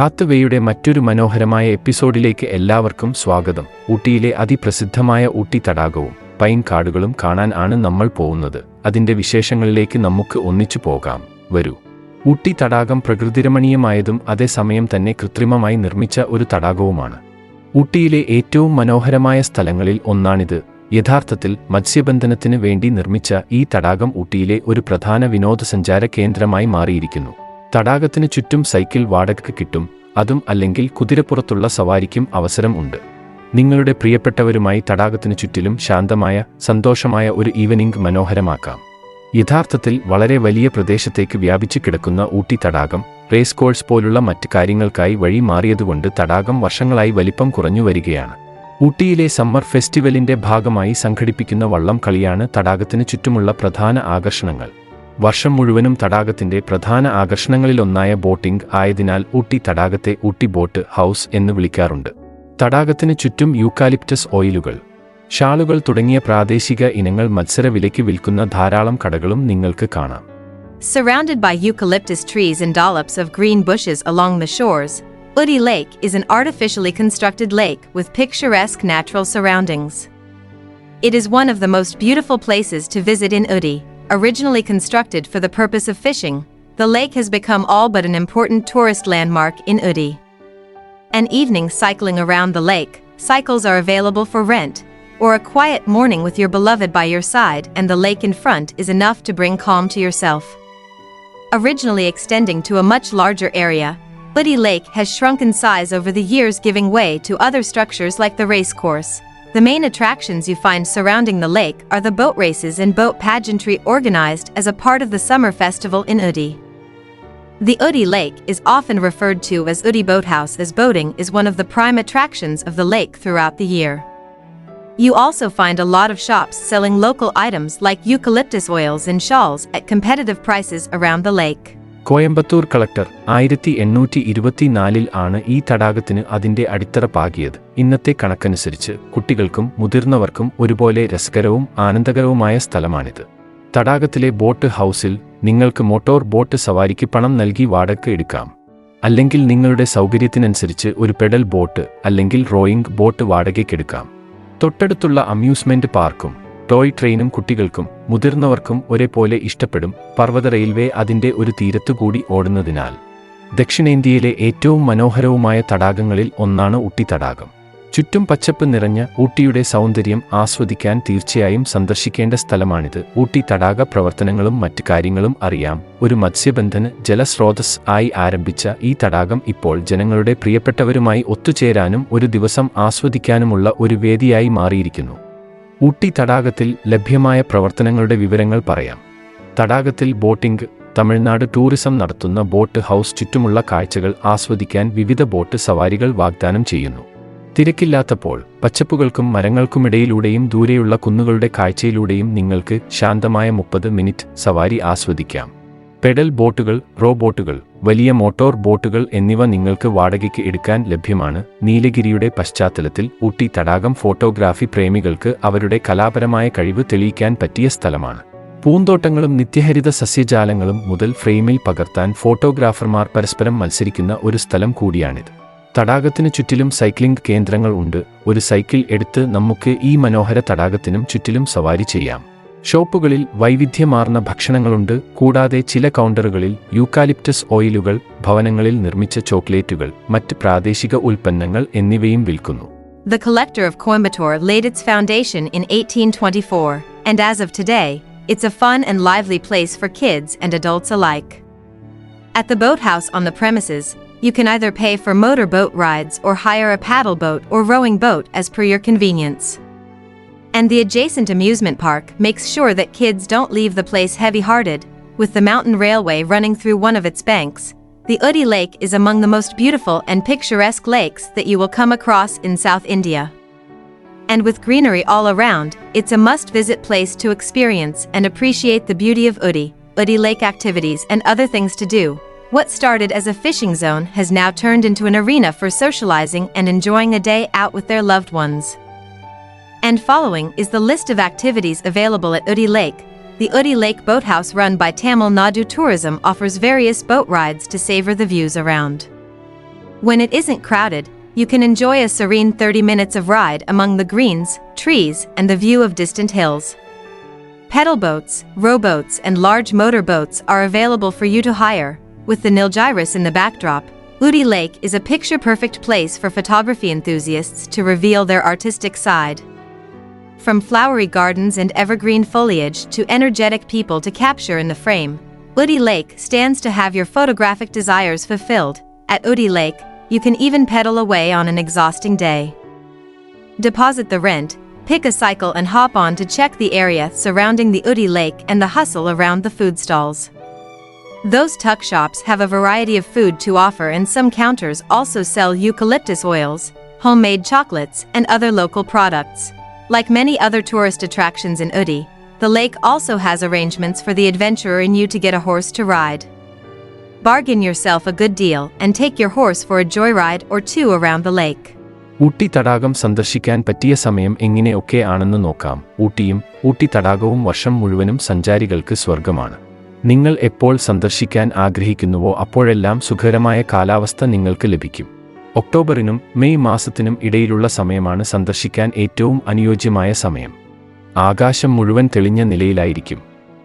ഖാത്തുവയുടെ മറ്റൊരു മനോഹരമായ എപ്പിസോഡിലേക്ക് എല്ലാവർക്കും സ്വാഗതം. ഊട്ടിയിലെ അതിപ്രസിദ്ധമായ ഊട്ടി തടാകവും പൈൻ കാടുകളും കാണാൻ ആണ് നമ്മൾ പോകുന്നത്. അതിന്റെ വിശേഷങ്ങളിലേക്ക് നമുക്ക് ഒന്നിച്ചു പോകാം. വരൂ. ഊട്ടി തടാകം പ്രകൃതിരമണീയമായതും അതേസമയം തന്നെ കൃത്രിമമായി നിർമ്മിച്ച ഒരു തടാകവുമാണ്. ഊട്ടിയിലെ ഏറ്റവും മനോഹരമായ സ്ഥലങ്ങളിൽ ഒന്നാണിത്. യഥാർത്ഥത്തിൽ മത്സ്യബന്ധനത്തിന് വേണ്ടി നിർമ്മിച്ച ഈ തടാകം ഊട്ടിയിലെ ഒരു പ്രധാന വിനോദസഞ്ചാര കേന്ദ്രമായി മാറിയിരിക്കുന്നു. തടാകത്തിന് ചുറ്റും സൈക്കിൾ വാടകയ്ക്ക് കിട്ടും അതും അല്ലെങ്കിൽ കുതിരപ്പുറത്തുള്ള സവാരിക്കും അവസരം ഉണ്ട്. നിങ്ങളുടെ പ്രിയപ്പെട്ടവരുമായി തടാകത്തിനു ചുറ്റിലും ശാന്തമായ സന്തോഷമായ ഒരു ഈവനിംഗ് മനോഹരമാക്കാം. യഥാർത്ഥത്തിൽ വളരെ വലിയ പ്രദേശത്തേക്ക് വ്യാപിച്ചു കിടക്കുന്ന ഊട്ടി തടാകം റേസ് കോഴ്സ് പോലുള്ള മറ്റ് കാര്യങ്ങൾക്കായി വഴി മാറിയതുകൊണ്ട് തടാകം വർഷങ്ങളായി വലിപ്പം കുറഞ്ഞു വരികയാണ്. ഊട്ടിയിലെ സമ്മർ ഫെസ്റ്റിവലിന്റെ ഭാഗമായി സംഘടിപ്പിക്കുന്ന വള്ളം കളിയാണ് തടാകത്തിന് ചുറ്റുമുള്ള പ്രധാന ആകർഷണങ്ങൾ. വർഷം മുഴുവനും തടാകത്തിന്റെ പ്രധാന ആകർഷണങ്ങളിലൊന്നായ ബോട്ടിംഗ് ആയതിനാൽ ഊട്ടി തടാകത്തെ ഊട്ടി ബോട്ട് ഹൗസ് എന്ന് വിളിക്കാറുണ്ട് തടാകത്തിന് ചുറ്റും യൂക്കാലിപ്റ്റസ് ഓയിലുകൾ ഷാളുകൾ തുടങ്ങിയ പ്രാദേശിക ഇനങ്ങൾ മത്സര വിലയ്ക്ക് വിൽക്കുന്ന ധാരാളം കടകളും നിങ്ങൾക്ക് കാണാം Surrounded by eucalyptus trees and dollops of green bushes along the shores, Udi Lake is an artificially constructed lake with picturesque natural surroundings. It is one of the most beautiful places to visit in Udi. Originally constructed for the purpose of fishing, the lake has become all but an important tourist landmark in Udi. An evening cycling around the lake, cycles are available for rent, or a quiet morning with your beloved by your side and the lake in front is enough to bring calm to yourself. Originally extending to a much larger area, Buddy Lake has shrunk in size over the years, giving way to other structures like the race course. The main attractions you find surrounding the lake are the boat races and boat pageantry organized as a part of the summer festival in Udi. The Udi Lake is often referred to as Udi Boathouse as boating is one of the prime attractions of the lake throughout the year. You also find a lot of shops selling local items like eucalyptus oils and shawls at competitive prices around the lake. Coimbatore collector ആയിരത്തി എണ്ണൂറ്റി ഇരുപത്തിനാലിൽ ആണ് ഈ തടാകത്തിന് അതിന്റെ അടിത്തറ പാകിയത്. ഇന്നത്തെ കണക്കനുസരിച്ച് കുട്ടികൾക്കും മുതിർന്നവർക്കും ഒരുപോലെ രസകരവും ആനന്ദകരവുമായ സ്ഥലമാണിത്. തടാകത്തിലെ ബോട്ട് ഹൗസിൽ നിങ്ങൾക്ക് മോട്ടോർ ബോട്ട് സവാരിക്ക് പണം നൽകി വാടക എടുക്കാം. അല്ലെങ്കിൽ നിങ്ങളുടെ സൗകര്യത്തിനനുസരിച്ച് ഒരു പെഡൽ ബോട്ട് അല്ലെങ്കിൽ റോയിംഗ് ബോട്ട് വാടകയ്ക്കെടുക്കാം തൊട്ടടുത്തുള്ള അമ്യൂസ്മെന്റ് പാർക്കും ടോയ് ട്രെയിനും കുട്ടികൾക്കും മുതിർന്നവർക്കും ഒരേപോലെ ഇഷ്ടപ്പെടും പർവത റെയിൽവേ അതിന്റെ ഒരു തീരത്തുകൂടി ഓടുന്നതിനാൽ. ദക്ഷിണേന്ത്യയിലെ ഏറ്റവും മനോഹരവുമായ തടാകങ്ങളിൽ ഒന്നാണ് ഊട്ടി തടാകം. ചുറ്റും പച്ചപ്പ് നിറഞ്ഞ ഊട്ടിയുടെ സൗന്ദര്യം ആസ്വദിക്കാൻ തീർച്ചയായും സന്ദർശിക്കേണ്ട സ്ഥലമാണിത്. ഊട്ടി തടാക പ്രവർത്തനങ്ങളും മറ്റു കാര്യങ്ങളും അറിയാം. ഒരു മത്സ്യബന്ധന ജലസ്രോതസ് ആയി ആരംഭിച്ച ഈ തടാകം ഇപ്പോൾ ജനങ്ങളുടെ പ്രിയപ്പെട്ടവരുമായി ഒത്തുചേരാനും ഒരു ദിവസം ആസ്വദിക്കാനുമുള്ള ഒരു വേദിയായി മാറിയിരിക്കുന്നു. ഊട്ടി തടാകത്തിൽ ലഭ്യമായ പ്രവർത്തനങ്ങളുടെ വിവരങ്ങൾ പറയാം. തടാകത്തിൽ ബോട്ടിംഗ് തമിഴ്നാട് ടൂറിസം നടത്തുന്ന ബോട്ട് ഹൗസ് ചുറ്റുമുള്ള കാഴ്ചകൾ ആസ്വദിക്കാൻ വിവിധ ബോട്ട് സവാരികൾ വാഗ്ദാനം ചെയ്യുന്നു. തിരക്കില്ലാത്തപ്പോൾ പച്ചപ്പുകൾക്കും മരങ്ങൾക്കുമിടയിലൂടെയും ദൂരെയുള്ള കുന്നുകളുടെ കാഴ്ചയിലൂടെയും നിങ്ങൾക്ക് ശാന്തമായ മുപ്പത് മിനിറ്റ് സവാരി ആസ്വദിക്കാം. പെഡൽ ബോട്ടുകൾ റോ ബോട്ടുകൾ വലിയ മോട്ടോർ ബോട്ടുകൾ എന്നിവ നിങ്ങൾക്ക് വാടകയ്ക്ക് എടുക്കാൻ ലഭ്യമാണ്. നീലഗിരിയുടെ പശ്ചാത്തലത്തിൽ ഊട്ടി തടാകം ഫോട്ടോഗ്രാഫി പ്രേമികൾക്ക് അവരുടെ കലാപരമായ കഴിവ് തെളിയിക്കാൻ പറ്റിയ സ്ഥലമാണ്. പൂന്തോട്ടങ്ങളും നിത്യഹരിത സസ്യജാലങ്ങളും മുതൽ ഫ്രെയിമിൽ പകർത്താൻ ഫോട്ടോഗ്രാഫർമാർ പരസ്പരം മത്സരിക്കുന്ന ഒരു സ്ഥലം കൂടിയാണിത്. തടാകത്തിന് ചുറ്റിലും സൈക്ലിംഗ് കേന്ദ്രങ്ങൾ ഉണ്ട്. ഒരു സൈക്കിൾ എടുത്ത് നമുക്ക് ഈ മനോഹര തടാകത്തിനും ചുറ്റിലും സവാരി ചെയ്യാം. ഷോപ്പുകളിൽ വൈവിധ്യമാർന്ന ഭക്ഷണങ്ങളുണ്ട് കൂടാതെ ചില കൗണ്ടറുകളിൽ യൂക്കാലിപ്റ്റസ് ഓയിലുകൾ ഭവനങ്ങളിൽ നിർമ്മിച്ച ചോക്ലേറ്റുകൾ മറ്റ് പ്രാദേശിക ഉൽപ്പന്നങ്ങൾ എന്നിവയും വിൽക്കുന്നു The collector of Coimbatore laid its foundation in 1824, and as of today, it's a fun and lively place for kids and adults alike. At the boathouse on the premises, you can either pay for motor boat rides or hire a paddle boat or rowing boat as per your convenience. And the adjacent amusement park makes sure that kids don't leave the place heavy hearted, with the mountain railway running through one of its banks. The Udi Lake is among the most beautiful and picturesque lakes that you will come across in South India. And with greenery all around, it's a must visit place to experience and appreciate the beauty of Udi, Udi Lake activities, and other things to do. What started as a fishing zone has now turned into an arena for socializing and enjoying a day out with their loved ones. And following is the list of activities available at Udi Lake. The Udi Lake Boathouse run by Tamil Nadu Tourism offers various boat rides to savor the views around. When it isn't crowded, you can enjoy a serene 30 minutes of ride among the greens, trees, and the view of distant hills. Pedal boats, rowboats, and large motor boats are available for you to hire. With the Nilgiris in the backdrop, Udi Lake is a picture perfect place for photography enthusiasts to reveal their artistic side. From flowery gardens and evergreen foliage to energetic people to capture in the frame, Udi Lake stands to have your photographic desires fulfilled. At Udi Lake, you can even pedal away on an exhausting day. Deposit the rent, pick a cycle and hop on to check the area surrounding the Udi Lake and the hustle around the food stalls. Those tuck shops have a variety of food to offer and some counters also sell eucalyptus oils, homemade chocolates, and other local products. Like many other tourist attractions in Udi, the lake also has arrangements for the adventurer in you to get a horse to ride. Bargain yourself a good deal and take your horse for a joyride or two around the lake. Ooty തടാകം സന്ദർശിക്കാൻ പറ്റിയ സമയം എങ്ങനെയൊക്കെ ആണെന്ന് നോക്കാം ഊട്ടിയും ഊട്ടി തടാകവും വർഷം മുഴുവനും സഞ്ചാരികൾക്ക് സ്വർഗമാണ് നിങ്ങൾ എപ്പോൾ സന്ദർശിക്കാൻ ആഗ്രഹിക്കുന്നുവോ അപ്പോഴെല്ലാം സുഖകരമായ കാലാവസ്ഥ നിങ്ങൾക്ക് ലഭിക്കും ഒക്ടോബറിനും മെയ് മാസത്തിനും ഇടയിലുള്ള സമയമാണ് സന്ദർശിക്കാൻ ഏറ്റവും അനുയോജ്യമായ സമയം. ആകാശം മുഴുവൻ തെളിഞ്ഞ നിലയിലായിരിക്കും.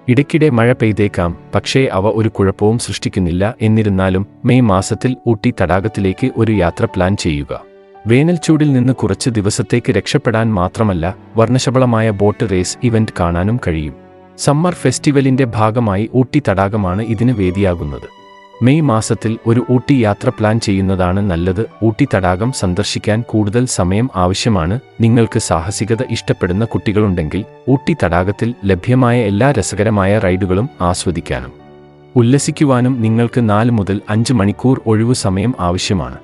ഇടയ്ക്കിടെ മഴ പെയ്തേക്കാം പക്ഷേ അവ ഒരു കുഴപ്പവും സൃഷ്ടിക്കുന്നില്ല. എന്നിരുന്നാലും മെയ് മാസത്തിൽ ഊട്ടി തടാകത്തിലേക്ക് ഒരു യാത്ര പ്ലാൻ ചെയ്യുക. വേനൽച്ചൂടിൽ നിന്ന് കുറച്ച് ദിവസത്തേക്ക് രക്ഷപ്പെടാൻ മാത്രമല്ല വർണശബളമായ ബോട്ട് റേസ് ഇവന്റ് കാണാനും കഴിയും. സമ്മർ ഫെസ്റ്റിവലിന്റെ ഭാഗമായി ഊട്ടി തടാകമാണ് ഇതിന് വേദിയാകുന്നത്. മെയ് മാസത്തിൽ ഒരു ഊട്ടി യാത്ര പ്ലാൻ ചെയ്യുന്നതാണ് നല്ലത്. ഊട്ടി തടാകം സന്ദർശിക്കാൻ കൂടുതൽ സമയം ആവശ്യമാണ്. നിങ്ങൾക്ക് സാഹസികത ഇഷ്ടപ്പെടുന്ന കുട്ടികളുണ്ടെങ്കിൽ ഊട്ടി തടാകത്തിൽ ലഭ്യമായ എല്ലാ രസകരമായ റൈഡുകളും ആസ്വദിക്കാനും ഉല്ലസിക്കുവാനും നിങ്ങൾക്ക് നാല് മുതൽ അഞ്ച് മണിക്കൂർ ഒഴിവു സമയം ആവശ്യമാണ്.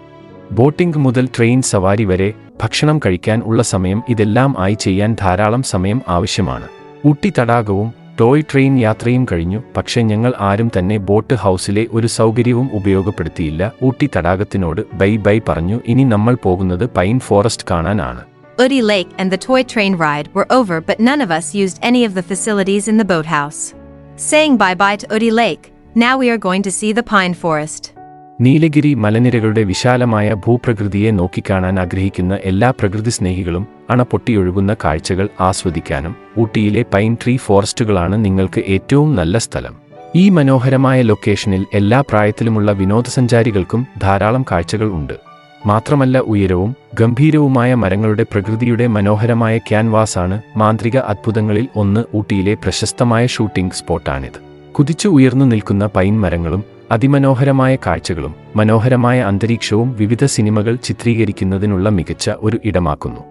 ബോട്ടിംഗ് മുതൽ ട്രെയിൻ സവാരി വരെ ഭക്ഷണം കഴിക്കാൻ ഉള്ള സമയം ഇതെല്ലാം ആയി ചെയ്യാൻ ധാരാളം സമയം ആവശ്യമാണ്. ഊട്ടി തടാകവും ടോയ് ട്രെയിൻ യാത്രയും കഴിഞ്ഞു പക്ഷേ ഞങ്ങൾ ആരും തന്നെ ബോട്ട് ഹൗസിലെ ഒരു സൗകര്യവും ഉപയോഗപ്പെടുത്തിയില്ല ഊട്ടി തടാകത്തിനോട് ബൈ ബൈ പറഞ്ഞു ഇനി നമ്മൾ പോകുന്നത് പൈൻ ഫോറസ്റ്റ് കാണാനാണ് Udi Lake and the toy train ride were over, but none of us used any of the facilities in the boathouse. Saying bye bye to Udi Lake, now we are going to see the pine forest. Nilgiri മലനിരകളുടെ വിശാലമായ ഭൂപ്രകൃതിയെ നോക്കിക്കാണാൻ ആഗ്രഹിക്കുന്ന എല്ലാ പ്രകൃതി സ്നേഹികളും അണപൊട്ടിയൊഴുകുന്ന കാഴ്ചകൾ ആസ്വദിക്കാനും ഊട്ടിയിലെ pine tree ഫോറസ്റ്റുകളാണ് നിങ്ങൾക്ക് ഏറ്റവും നല്ല സ്ഥലം. ഈ മനോഹരമായ ലൊക്കേഷനിൽ എല്ലാ പ്രായത്തിലുമുള്ള വിനോദസഞ്ചാരികൾക്കും ധാരാളം കാഴ്ചകൾ ഉണ്ട്. മാത്രമല്ല ഉയരവും ഗംഭീരവുമായ മരങ്ങളുടെ പ്രകൃതിയുടെ മനോഹരമായ ക്യാൻവാസാണ് മാന്ത്രിക അത്ഭുതങ്ങളിൽ ഒന്ന് ഊട്ടിയിലെ പ്രശസ്തമായ ഷൂട്ടിംഗ് സ്പോട്ടാണിത്. കുതിച്ചു ഉയർന്നു നിൽക്കുന്ന പൈൻ മരങ്ങളും അതിമനോഹരമായ കാഴ്ചകളും മനോഹരമായ അന്തരീക്ഷവും വിവിധ സിനിമകൾ ചിത്രീകരിക്കുന്നതിനുള്ള മികച്ച ഒരു ഇടമാക്കുന്നു.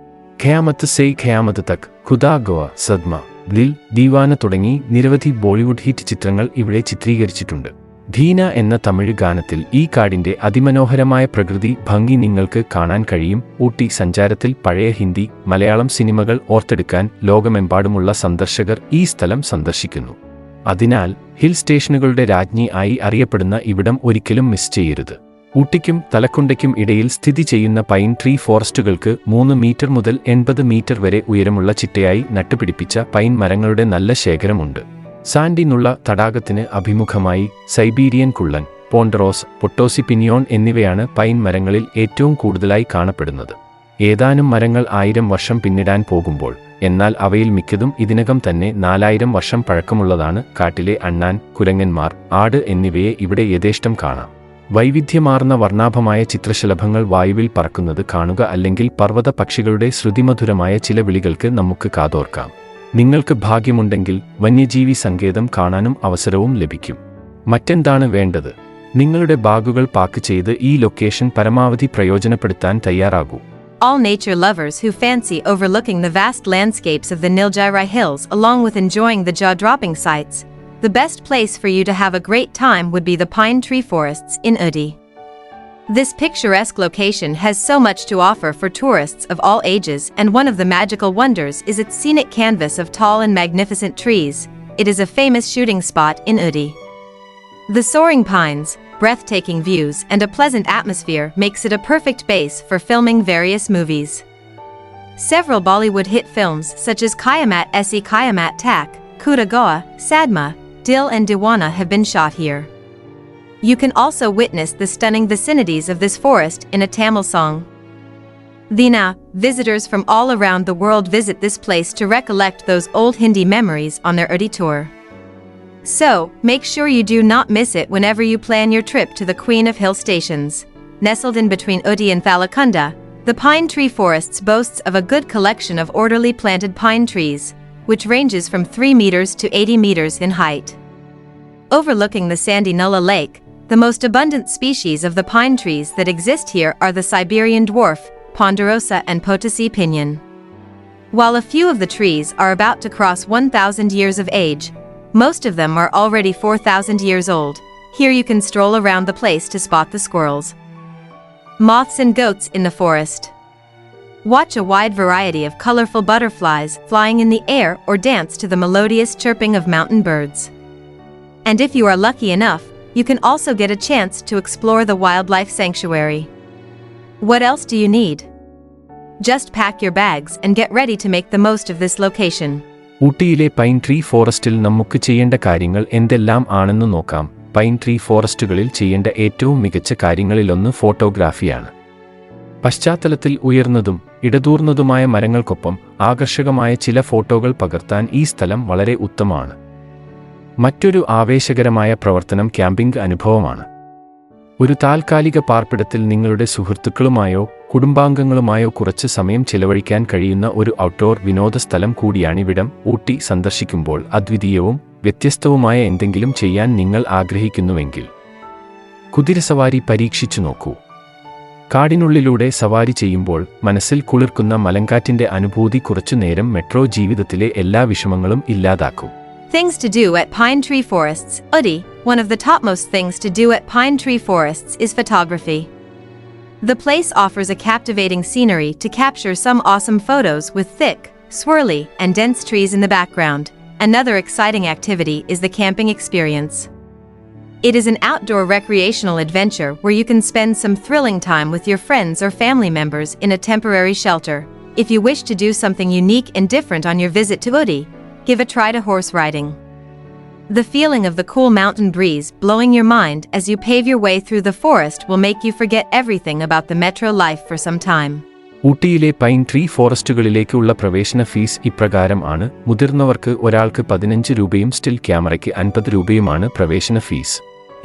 ഖയാമത്ത് സെയ് ഖയാമത്ത് തക് ഖുദാ ഗോവ സദ്മ ദിൽ ദീവാന തുടങ്ങി നിരവധി ബോളിവുഡ് ഹിറ്റ് ചിത്രങ്ങൾ ഇവിടെ ചിത്രീകരിച്ചിട്ടുണ്ട്. ധീന എന്ന തമിഴ് ഗാനത്തിൽ ഈ കാടിന്റെ അതിമനോഹരമായ പ്രകൃതി ഭംഗി നിങ്ങൾക്ക് കാണാൻ കഴിയും. ഊട്ടി സഞ്ചാരത്തിൽ പഴയ ഹിന്ദി മലയാളം സിനിമകൾ ഓർത്തെടുക്കാൻ ലോകമെമ്പാടുമുള്ള സന്ദർശകർ ഈ സ്ഥലം സന്ദർശിക്കുന്നു. അതിനാൽ ഹിൽ സ്റ്റേഷനുകളുടെ രാജ്ഞി ആയി അറിയപ്പെടുന്ന ഇവിടം ഒരിക്കലും മിസ് ചെയ്യരുത്. ഊട്ടിക്കും തലക്കുണ്ടയ്ക്കും ഇടയിൽ സ്ഥിതി ചെയ്യുന്ന പൈൻ ട്രീ ഫോറസ്റ്റുകൾക്ക് മൂന്ന് മീറ്റർ മുതൽ എൺപത് മീറ്റർ വരെ ഉയരമുള്ള ചിട്ടയായി നട്ടുപിടിപ്പിച്ച പൈൻ മരങ്ങളുടെ നല്ല ശേഖരമുണ്ട്. സാൻഡിനുള്ള തടാകത്തിന് അഭിമുഖമായി സൈബീരിയൻ കുള്ളൻ പോണ്ടറോസ് പൊട്ടോസി പിനിയോൺ എന്നിവയാണ് പൈൻ മരങ്ങളിൽ ഏറ്റവും കൂടുതലായി കാണപ്പെടുന്നത്. ഏതാനും മരങ്ങൾ ആയിരം വർഷം പിന്നിടാൻ പോകുമ്പോൾ എന്നാൽ അവയിൽ മിക്കതും ഇതിനകം തന്നെ നാലായിരം വർഷം പഴക്കമുള്ളതാണ് കാട്ടിലെ അണ്ണാൻ കുരങ്ങന്മാർ ആട് എന്നിവയെ ഇവിടെ യഥേഷ്ടം കാണാം. വൈവിധ്യമാർന്ന വർണാഭമായ ചിത്രശലഭങ്ങൾ വായുവിൽ പറക്കുന്നത് കാണുക അല്ലെങ്കിൽ പർവത പക്ഷികളുടെ ശ്രുതിമധുരമായ ചില വിളികൾക്ക് നമുക്ക് കാതോർക്കാം. നിങ്ങൾക്ക് ഭാഗ്യമുണ്ടെങ്കിൽ വന്യജീവി സങ്കേതം കാണാനും അവസരവും ലഭിക്കും. മറ്റെന്താണ് വേണ്ടത്? നിങ്ങളുടെ ബാഗുകൾ പാക്ക് ചെയ്ത് ഈ ലൊക്കേഷൻ പരമാവധി പ്രയോജനപ്പെടുത്താൻ തയ്യാറാകൂ. All nature lovers who fancy overlooking the vast landscapes of the Nilgirai Hills along with enjoying the jaw dropping sights, the best place for you to have a great time would be the pine tree forests in Udi. This picturesque location has so much to offer for tourists of all ages, and one of the magical wonders is its scenic canvas of tall and magnificent trees. It is a famous shooting spot in Udi. The soaring pines, breathtaking views, and a pleasant atmosphere makes it a perfect base for filming various movies. Several Bollywood hit films such as Kayamat Se Kayamat Tak, Kuda Goa, Sadma, Dil and Diwana have been shot here. You can also witness the stunning vicinities of this forest in a Tamil song. Dina, visitors from all around the world visit this place to recollect those old Hindi memories on their Udi tour. So, make sure you do not miss it whenever you plan your trip to the Queen of Hill stations. Nestled in between Udi and Thalakunda, the pine tree forests boasts of a good collection of orderly planted pine trees, which ranges from 3 meters to 80 meters in height. Overlooking the sandy Nulla Lake, the most abundant species of the pine trees that exist here are the Siberian dwarf, ponderosa and potosi pinyon. While a few of the trees are about to cross 1,000 years of age, most of them are already 4,000 years old. Here you can stroll around the place to spot the squirrels. Moths and goats in the forest. Watch a wide variety of colorful butterflies flying in the air or dance to the melodious chirping of mountain birds. And if you are lucky enough, you can also get a chance to explore the wildlife sanctuary. What else do you need? Just pack your bags and get ready to make the most of this location. ഊട്ടിയിലെ pine tree ഫോറസ്റ്റിൽ നമുക്ക് ചെയ്യേണ്ട കാര്യങ്ങൾ എന്തെല്ലാം ആണെന്ന് നോക്കാം. Pine tree ഫോറസ്റ്റുകളിൽ ചെയ്യേണ്ട ഏറ്റവും മികച്ച കാര്യങ്ങളിലൊന്ന് ഫോട്ടോഗ്രാഫിയാണ്. പശ്ചാത്തലത്തിൽ ഉയർന്നതും ഇടതൂർന്നതുമായ മരങ്ങൾക്കൊപ്പം ആകർഷകമായ ചില ഫോട്ടോകൾ പകർത്താൻ ഈ സ്ഥലം വളരെ ഉത്തമമാണ്. മറ്റൊരു ആവേശകരമായ പ്രവർത്തനം ക്യാമ്പിംഗ് അനുഭവമാണ്. ഒരു താൽക്കാലിക പാർപ്പിടത്തിൽ നിങ്ങളുടെ സുഹൃത്തുക്കളുമായോ കുടുംബാംഗങ്ങളുമായോ കുറച്ച് സമയം ചെലവഴിക്കാൻ കഴിയുന്ന ഒരു ഔട്ട്ഡോർ വിനോദസ്ഥലം കൂടിയാണിവിടം. ഊട്ടി സന്ദർശിക്കുമ്പോൾ അദ്വിതീയവും വ്യത്യസ്തവുമായ എന്തെങ്കിലും ചെയ്യാൻ നിങ്ങൾ ആഗ്രഹിക്കുന്നുവെങ്കിൽ കുതിരസവാരി പരീക്ഷിച്ചു നോക്കൂ. കാടിനുള്ളിലൂടെ സവാരി ചെയ്യുമ്പോൾ മനസ്സിൽ കുളിർക്കുന്ന മലങ്കാറ്റിന്റെ അനുഭൂതി കുറച്ചുനേരം മെട്രോ ജീവിതത്തിലെ എല്ലാ വിഷമങ്ങളും ഇല്ലാതാക്കും. Things to do at Pine Tree Forests. One of the topmost things to do at Pine Tree Forests is photography. The place offers a captivating scenery to capture some awesome photos with thick, swirly, and dense trees in the background. Another exciting activity is the camping experience. It is an outdoor recreational adventure where you can spend some thrilling time with your friends or family members in a temporary shelter. If you wish to do something unique and different on your visit to Udi, give a try to horse riding. The feeling of the cool mountain breeze blowing your mind as you pave your way through the forest will make you forget everything about the metro life for some time. ഊട്ടിയിലെ pine tree ഫോറസ്റ്റുകളിലേക്കുള്ള പ്രവേശന fees ഇപ്രകാരം ആണ് മുതിർന്നവർക്ക് ഒരാൾക്ക് പതിനഞ്ച് രൂപയും still ക്യാമറയ്ക്ക് അൻപത് രൂപയുമാണ് പ്രവേശന ഫീസ്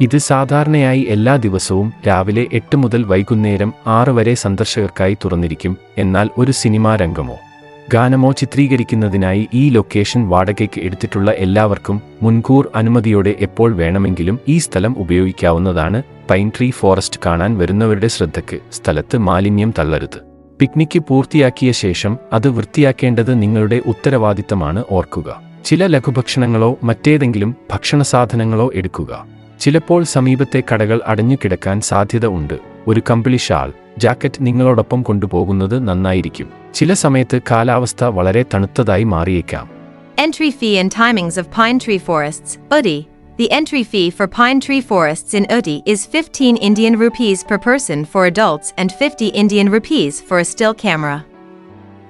ഇത് സാധാരണയായി എല്ലാ ദിവസവും രാവിലെ എട്ട് മുതൽ വൈകുന്നേരം ആറ് വരെ സന്ദർശകർക്കായി തുറന്നിരിക്കും എന്നാൽ ഒരു സിനിമാ രംഗമോ ഗാനമോ ചിത്രീകരിക്കുന്നതിനായി ഈ ലൊക്കേഷൻ വാടകയ്ക്ക് എടുത്തിട്ടുള്ള എല്ലാവർക്കും മുൻകൂർ അനുമതിയോടെ എപ്പോൾ വേണമെങ്കിലും ഈ സ്ഥലം ഉപയോഗിക്കാവുന്നതാണ് പൈൻ ട്രീ ഫോറസ്റ്റ് കാണാൻ വരുന്നവരുടെ ശ്രദ്ധയ്ക്ക്. സ്ഥലത്ത് മാലിന്യം തള്ളരുത്. പിക്നിക്ക് പൂർത്തിയാക്കിയ ശേഷം അത് വൃത്തിയാക്കേണ്ടത് നിങ്ങളുടെ ഉത്തരവാദിത്തമാണ് ഓർക്കുക. ചില ലഘുഭക്ഷണങ്ങളോ മറ്റേതെങ്കിലും ഭക്ഷണ സാധനങ്ങളോ എടുക്കുക. ചിലപ്പോൾ സമീപത്തെ കടകൾ അടഞ്ഞുകിടക്കാൻ സാധ്യത ഉണ്ട്. ഒരു കമ്പിളി ഷാൾ ജാക്കറ്റ് നിങ്ങളോടൊപ്പം കൊണ്ടുപോകുന്നത് നന്നായിരിക്കും ചില സമയത്ത് കാലാവസ്ഥ വളരെ തണുത്തതായി മാറിയേക്കാം Entry fee and timings of Pine Tree Forests, Udi. The entry fee for Pine Tree Forests in Udi is 15 Indian rupees per person for adults and 50 Indian rupees for a still camera.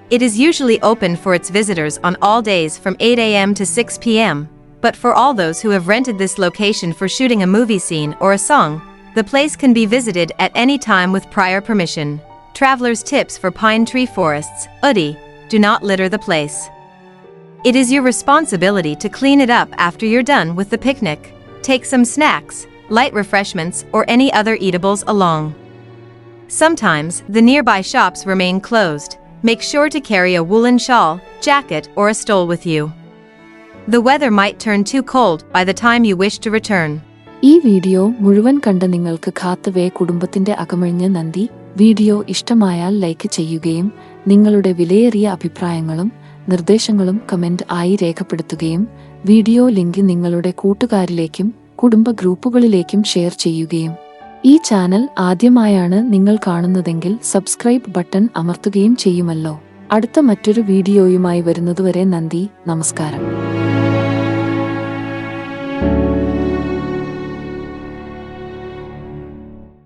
It is usually open for its visitors on all days from 8 a.m. to 6 p.m., but for all those who have rented this location for shooting a movie scene or a song, the place can be visited at any time with prior permission. Travelers' tips for Pine Tree Forests, Udi. Do not litter the place. It is your responsibility to clean it up after you're done with the picnic. Take some snacks, light refreshments, or any other eatables along. Sometimes, the nearby shops remain closed. Make sure to carry a woolen shawl, jacket, or a stole with you. The weather might turn too cold by the time you wish to return. ഈ video മുഴുവൻ കണ്ട നിങ്ങൾക്ക് ഖാത്തവേ കുടുംബത്തിന്റെ അകമഴിഞ്ഞ നന്ദി. Video ഇഷ്ടമായാൽ like ചെയ്യുകയും നിങ്ങളുടെ വിലയേറിയ അഭിപ്രായങ്ങളും നിർദ്ദേശങ്ങളും കമന്റ് ആയി രേഖപ്പെടുത്തുകയും വീഡിയോ ലിങ്ക് നിങ്ങളുടെ കൂട്ടുകാരിലേക്കും കുടുംബ ഗ്രൂപ്പുകളിലേക്കും ഷെയർ ചെയ്യുകയും. ഈ ചാനൽ ആദ്യമായാണ് നിങ്ങൾ കാണുന്നതെങ്കിൽ സബ്സ്ക്രൈബ് ബട്ടൺ അമർത്തുകയും ചെയ്യുമല്ലോ. അടുത്ത മറ്റൊരു വീഡിയോയുമായി വരുന്നതുവരെ നന്ദി. നമസ്കാരം.